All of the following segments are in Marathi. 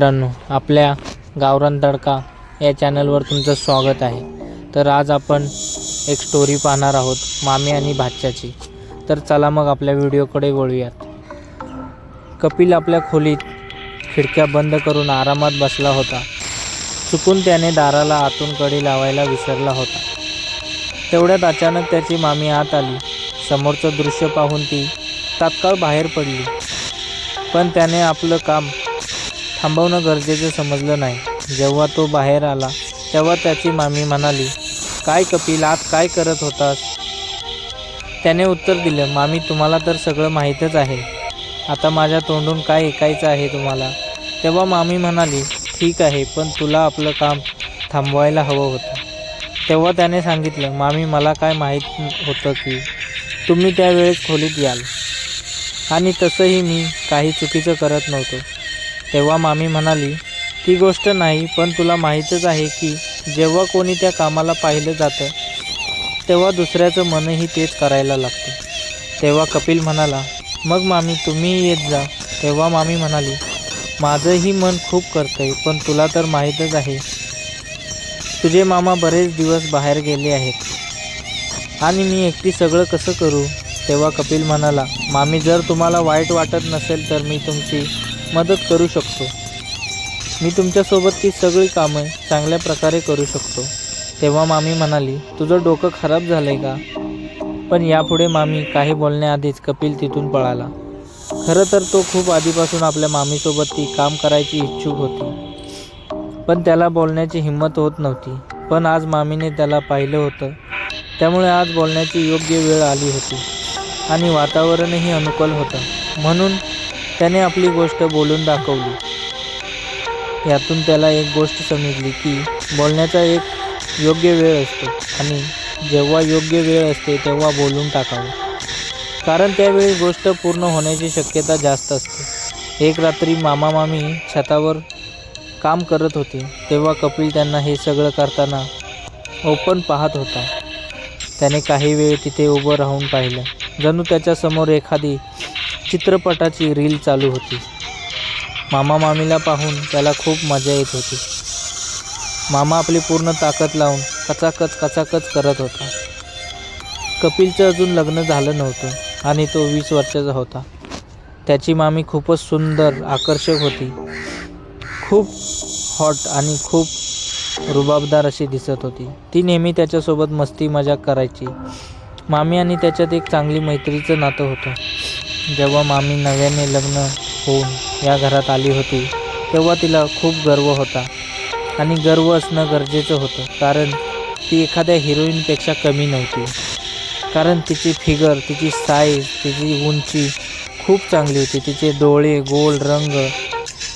मित्रांनो आपल्या गावरान तडका या चॅनलवर तुमचं स्वागत आहे. तर आज आपण एक स्टोरी पाहणार आहोत मामी आणि भाच्याची. तर चला मग आपल्या व्हिडिओकडे वळूयात. कपिल आपल्या खोलीत खिडक्या बंद करून आरामात बसला होता. चुकून त्याने दाराला आतून कडी लावायला विसरला होता. तेवढ्यात अचानक त्याची मामी आत आली. समोरचं दृश्य पाहून ती तात्काळ बाहेर पडली. पण त्याने आपलं काम थांबवणं गरजेचं समजलं नाही. जेव्हा तो बाहेर आला तेव्हा त्याची मामी म्हणाली काय कपिल आत काय करत होतास? त्याने उत्तर दिलं मामी तुम्हाला तर सगळं माहीतच आहे. आता माझ्या तोंडून काय ऐकायचं आहे तुम्हाला? तेव्हा मामी म्हणाली ठीक आहे पण तुला आपलं काम थांबवायला हवं होतं. तेव्हा त्याने सांगितलं मामी मला काय माहीत होतं की तुम्ही त्यावेळेस खोलीत याल. आणि तसंही मी काही चुकीचं करत नव्हतो. तेव्हा मामी म्हणाली ती गोष्ट नाही पण तुला माहीतच आहे की जेव्हा कोणी त्या कामाला पाहिलं जातं तेव्हा दुसऱ्याचं मनही तेच करायला लागतं. तेव्हा कपिल म्हणाला मग मामी तुम्ही येत जा. तेव्हा मामी म्हणाली माझंही मन खूप करतंय पण तुला तर माहीतच आहे. तुझे मामा बरेच दिवस बाहेर गेले आहेत. आणि मी एकटी सगळं कसं करू? तेव्हा कपिल म्हणाला मामी जर तुम्हाला वाईट वाटत नसेल तर मी तुमची मदत करू शकतो. मी तुमच्यासोबत ती सगळी कामं चांगल्या प्रकारे करू शकतो. तेव्हा मामी म्हणाली तुझं डोकं खराब झालं आहे का? पण यापुढे मामी काही बोलण्याआधीच कपिल तिथून पळाला. खरं तर तो खूप आधीपासून आपल्या मामीसोबत ती काम करायची इच्छुक होती. पण त्याला बोलण्याची हिंमत होत नव्हती. पण आज मामीने त्याला पाहिलं होतं. त्यामुळे आज बोलण्याची योग्य वेळ आली होती. आणि वातावरणही अनुकूल होतं. म्हणून त्याने आपली गोष्ट बोलून दाखवली. यातून त्याला एक गोष्ट समजली की बोलण्याचा एक योग्य वेळ असतो आणि जेव्हा योग्य वेळ असते तेव्हा बोलून टाकावं. कारण त्यावेळी गोष्ट पूर्ण होण्याची शक्यता जास्त असते. एक रात्री मामा मामी छतावर काम करत होते तेव्हा कपिल त्यांना हे सगळं करताना ओपन पाहत होता. त्याने काही वेळ तिथे उभं राहून पाहिलं. जणू त्याच्यासमोर एखादी चित्रपटाची रील चालू होती. मामा मामीला पाहून त्याला खूप मजा येत होती. मामा आपली पूर्ण ताकद लावून कचाकच कचाकच करत होता. कपिलचं अजून लग्न झालं नव्हतं आणि तो वीस वर्षाचा होता. त्याची मामी खूपच सुंदर आकर्षक होती. खूप हॉट आणि खूप रुबाबदार अशी दिसत होती. ती नेहमी त्याच्यासोबत मस्ती मजाक करायची. मामी आणि त्याच्यात एक चांगली मैत्रीचं नातं होतं. जेव्हा मामी नव्याने लग्न होऊन या घरात आली होती तेव्हा तिला खूप गर्व होता. आणि गर्व असणं गरजेचं होतं कारण ती एखाद्या हिरोईनपेक्षा कमी नव्हती. कारण तिची फिगर तिची साईज तिची उंची खूप चांगली होती. तिचे डोळे गोल रंग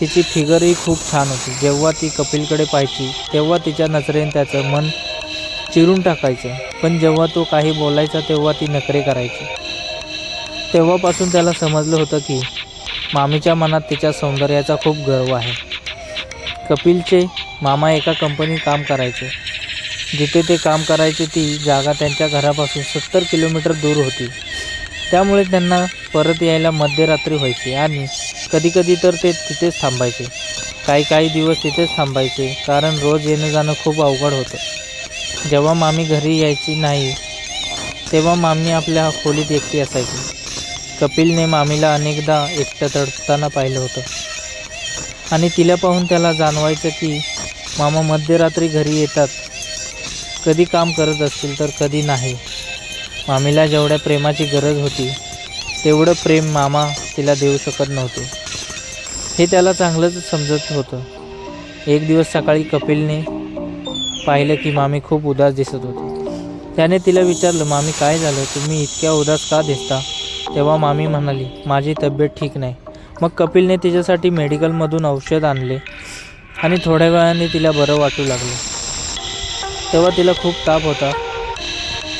तिची फिगरही खूप छान होती. जेव्हा ती कपिलकडे पाहायची तेव्हा तिच्या नजरेने त्याचं मन चिरून टाकायचं. पण जेव्हा तो काही बोलायचा तेव्हा ती नखरे करायची. तेव्हापासून त्याला समजलं होतं की मामीच्या मनात तिच्या सौंदर्याचा खूप गर्व आहे. कपिलचे मामा एका कंपनीत काम करायचे. जिथे ते काम करायचे ती जागा त्यांच्या घरापासून सत्तर किलोमीटर दूर होती. त्यामुळे त्यांना परत यायला मध्यरात्री व्हायची आणि कधीकधी तर ते तिथेच थांबायचे. काही काही दिवस तिथेच थांबायचे कारण रोज येणं जाणं खूप अवघड होतं. जेव्हा मामी घरी यायची नाही तेव्हा मामी आपल्या खोलीत एकटी असायची. कपिलने मामीला अनेकदा एकटं तडताना पाहिलं होतं. आणि तिला पाहून त्याला जाणवायचं की मामा मध्यरात्री घरी येतात. कधी काम करत असतील तर कधी नाही. मामीला जेवढ्या प्रेमाची गरज होती तेवढं प्रेम मामा तिला देऊ शकत नव्हते. हे त्याला चांगलंच समजत होतं. एक दिवस सकाळी कपिलने पाहिलं की मामी खूप उदास दिसत होती. त्याने तिला विचारलं मामी काय झालं? तुम्ही इतक्या उदास का दिसता? तेव्हा मामी म्हणाली माझी तब्येत ठीक नाही. मग कपिलने तिच्यासाठी मेडिकलमधून औषध आणले आणि थोड्या वेळाने तिला बरं वाटू लागलं. तेव्हा तिला खूप ताप होता.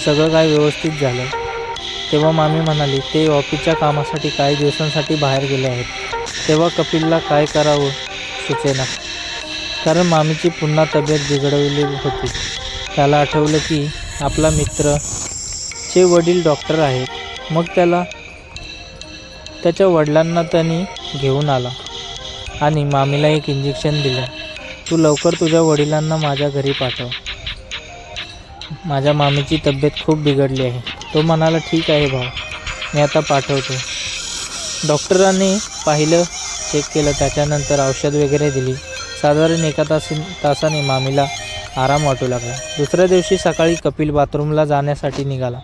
सगळं काय व्यवस्थित झालं. तेव्हा मामी म्हणाली ते ऑफिसच्या कामासाठी काही दिवसांसाठी बाहेर गेले आहेत. तेव्हा कपिलला काय करावं सुचेना. कारण मामीची पुन्हा तब्येत बिघडवली होती. त्याला आठवलं की आपला मित्र चे वडील डॉक्टर आहेत. मग त्याला त्याच्या वडिलांना त्यांनी घेऊन आला आणि मामीला एक इंजेक्शन दिलं. तू लवकर तुझ्या वडिलांना माझ्या घरी पाठव. माझ्या मामीची तब्येत खूप बिघडली आहे. तो म्हणाला ठीक आहे भाऊ मी आता पाठवतो. डॉक्टरांनी पाहिलं चेक केलं त्याच्यानंतर औषध वगैरे दिली. साधारण एका तासी तासाने मामीला आराम वाटू लागला. दुसऱ्या दिवशी सकाळी कपिल बाथरूमला जाण्यासाठी निघाला.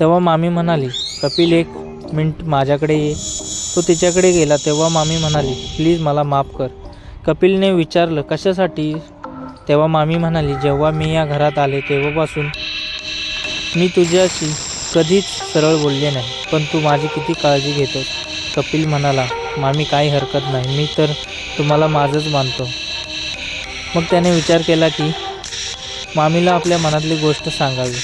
तेव्हा मामी म्हणाली कपिल एक मिनिट माझ्याकडे ये. तो तिच्याकडे गेला तेव्हा मामी म्हणाली प्लीज मला माफ कर. कपिलने विचारलं कशासाठी? तेव्हा मामी म्हणाली जेव्हा मी या घरात आले तेव्हापासून मी तुझ्याशी कधीच सरळ बोलले नाही पण तू माझी किती काळजी घेतोस. कपिल म्हणाला मामी काही हरकत नाही मी तर तुम्हाला माझंच मानतो. मग त्याने विचार केला की मामीला आपल्या मनातली गोष्ट सांगावी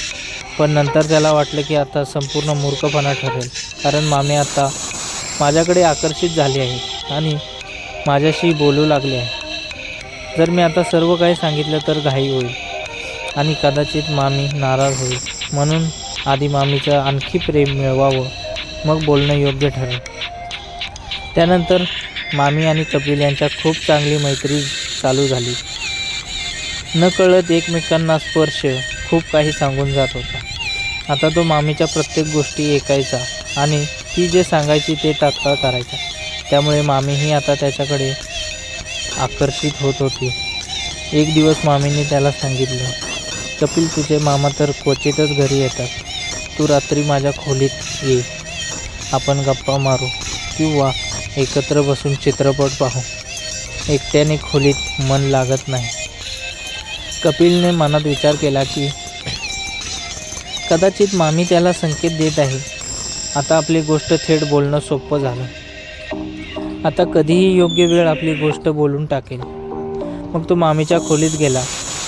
पण नंतर त्याला वाटलं की आता संपूर्ण मूर्खपणा ठरेल. कारण मामी आता माझ्याकडे आकर्षित झाली आहे आणि माझ्याशी बोलू लागले आहे. जर मी आता सर्व काही सांगितलं तर घाई होईल आणि कदाचित मामी नाराज होईल. म्हणून आधी मामीचं आणखी प्रेम मिळवावं मग बोलणं योग्य ठरेल. त्यानंतर मामी आणि कपिल यांच्या खूप चांगली मैत्री चालू झाली. न कळत एकमेकांना स्पर्श खूप काही सांगून जात होता. आता तो मामीच्या प्रत्येक गोष्टी ऐकायचा. आणि ती जे सांगायची ते तात्काळ करायचा. त्यामुळे मामीही आता त्याच्याकडे आकर्षित होत होती. एक दिवस मामीने त्याला सांगितलं कपिल तुझे मामा तर क्वचितच घरी येतात. तू रात्री माझ्या खोलीत ये. आपण गप्पा मारू किंवा एकत्र बसून चित्रपट पाहू. एकट्याने खोलीत मन लागत नाही. कपिलने मनात विचार केला की कदाचित मामी त्याला संकेत देत आहे. आता आपली गोष्ट थेट बोलणं सोपं झालं. आता कधीही योग्य वेळ आपली गोष्ट बोलून टाकेल मग तो मामीच्या खोलीत गेला.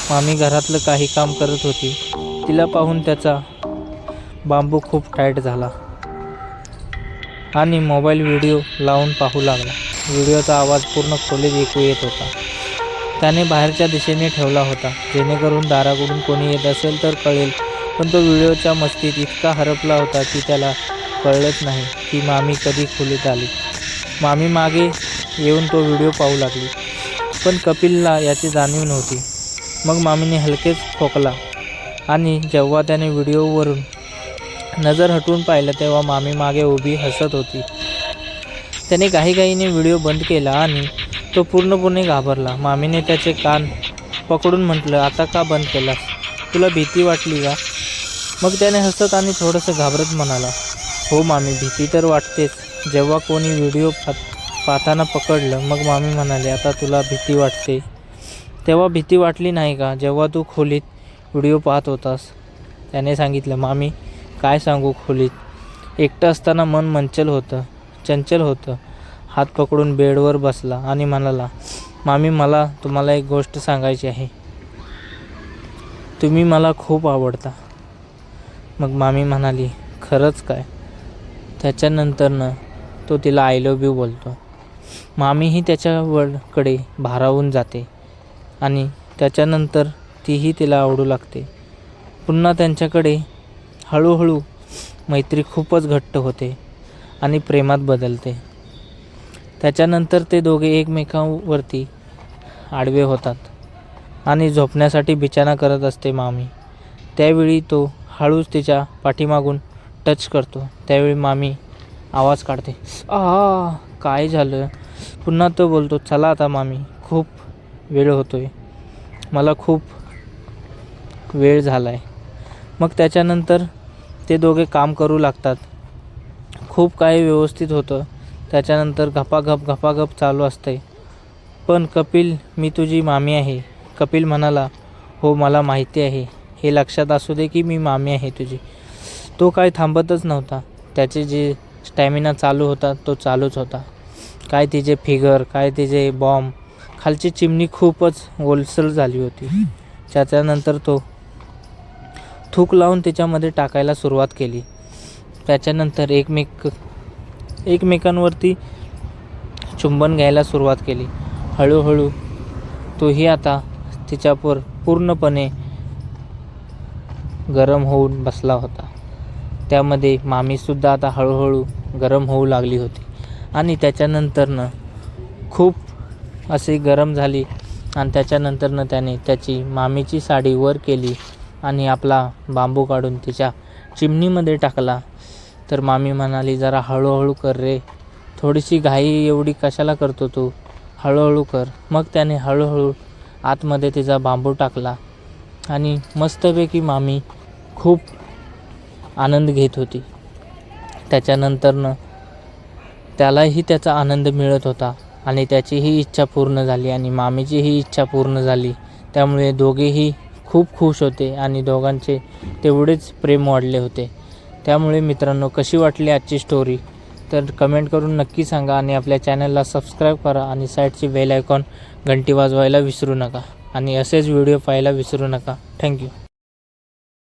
मामी घरातलं काही काम करत होती. तिला पाहून त्याचा बांबू खूप टाईट झाला आणि मोबाईल व्हिडिओ लावून पाहू लागला. व्हिडिओचा आवाज पूर्ण खोलीत ऐकू येत होता. त्याने बाहेरच्या दिशेने ठेवला होता. जेणेकरून दाराकडून कोणी येत असेल तर कळेल पण तो व्हिडिओच्या मस्तीत इतका हरपला होता की त्याला कळलंच नाही की मामी कधी खोलीत आली. मामी मागे येऊन तो व्हिडिओ पाहू लागली. पण कपिलला याची जाणीव नव्हती. मग मामीने हलकेच खोकला आणि जेव्हा त्याने व्हिडिओवरून नजर हटवून पाहिलं तेव्हा मामी मागे उभी हसत होती. त्याने घाईघाईने व्हिडिओ बंद केला आणि तो पूर्णपणे घाबरला. मामीने त्याचे कान पकडून म्हटलं आता का बंद केलास? तुला भीती वाटली का? मग त्याने हसत आणि थोडंसं घाबरत म्हणाला हो मामी भीती तर वाटतेच. जेव्हा कोणी व्हिडिओ पाहताना पकडलं मग मामी म्हणाले आता तुला भीती वाटते. तेव्हा भीती वाटली नाही का? जेव्हा तू खोलीत व्हिडिओ पाहत होतास. त्याने सांगितलं मामी काय सांगू खोलीत? एकटं असताना मन मंचल होतं चंचल होतं. हात पकडून बेडवर बसला आणि म्हणाला मामी मला तुम्हाला एक गोष्ट सांगायची आहे. तुम्ही मला खूप आवडता. मग मामी म्हणाली खरंच काय? त्याच्यानंतरनं तो तिला आय लव्ह यू बोलतो. मामीही त्याच्याकडे भारावून जाते आणि त्याच्यानंतर तीही तिला आवडू लागते. पुन्हा त्यांच्याकडे हळूहळू मैत्री खूपच घट्ट होते आणि प्रेमात बदलते. त्याच्यानंतर ते दोघे एकमेकांवरती आडवे होतात आणि झोपण्यासाठी बिछाना करत असते मामी. त्यावेळी तो हळूच तिच्या पाठीमागून टच करतो. त्यावेळी मामी आवाज काढते. आ काय झालं? पुन्हा तो बोलतो चला आता मामी खूप वेळ होतोय. मला खूप वेळ झाला आहे मग त्याच्यानंतर ते दोघे काम करू लागतात. खूप काही व्यवस्थित होतं. त्याच्यानंतर घपाघप घपाघप चालू असते पण कपिल मी तुझी मामी आहे. कपिल म्हणाला हो मला माहिती आहे. हे लक्षात असू दे की मी मामी आहे तुझी. तो काय थांबतच नव्हता. त्याचे जे स्टॅमिना चालू होता तो चालूच होता. काय तिचे फिगर काय तिचे बॉम्ब खालची चिमणी खूपच ओलसर झाली होती. त्याच्यानंतर तो थूक लावून त्याच्यामध्ये टाकायला सुरुवात केली. त्याच्यानंतर एकमेक एकमेकांवरती चुंबन घ्यायला सुरुवात केली. हळूहळू तोही आता तिच्यावर पूर्णपणे गरम होऊन बसला होता. त्यामध्ये मामीसुद्धा आता हळूहळू गरम होऊ लागली होती. आणि त्याच्यानंतरनं खूप अशी गरम झाली आणि त्याच्यानंतरनं त्याने त्याची मामीची साडी वर केली आणि आपला बांबू काढून तिच्या चिमणीमध्ये टाकला. तर मामी म्हणाली जरा हळूहळू कर रे. थोडीशी घाई एवढी कशाला करतो तू? हळूहळू कर. मग त्याने हळूहळू आतमध्ये तिचा बांबू टाकला. आणि मस्तपैकी मामी खूप आनंद घेत होती. त्याच्यानंतरनं त्यालाही त्याचा आनंद मिळत होता आणि त्याचीही इच्छा पूर्ण झाली आणि मामीचीही इच्छा पूर्ण झाली. त्यामुळे दोघेही खूप खुश होते आणि दोघांचे तेवढेच प्रेम वाढले होते. त्यामुळे मित्रांनो कशी वाटली आजची स्टोरी तर कमेंट करून नक्की सांगा आणि आपल्या चॅनलला सबस्क्राईब करा आणि साईडची बेल आयकॉन घंटी वाजवायला विसरू नका. आणि असेच व्हिडिओ पाहायला विसरू नका. थँक्यू